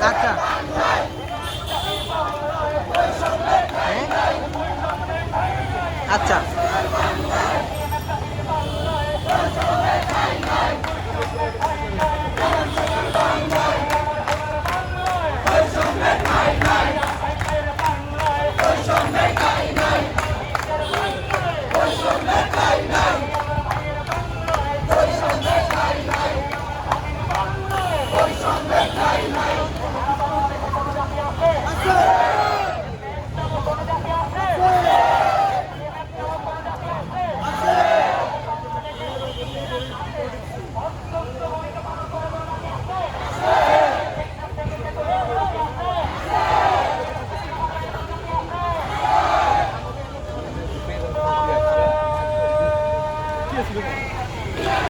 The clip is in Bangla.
হ্যাঁ? আচ্ছা আচ্ছা।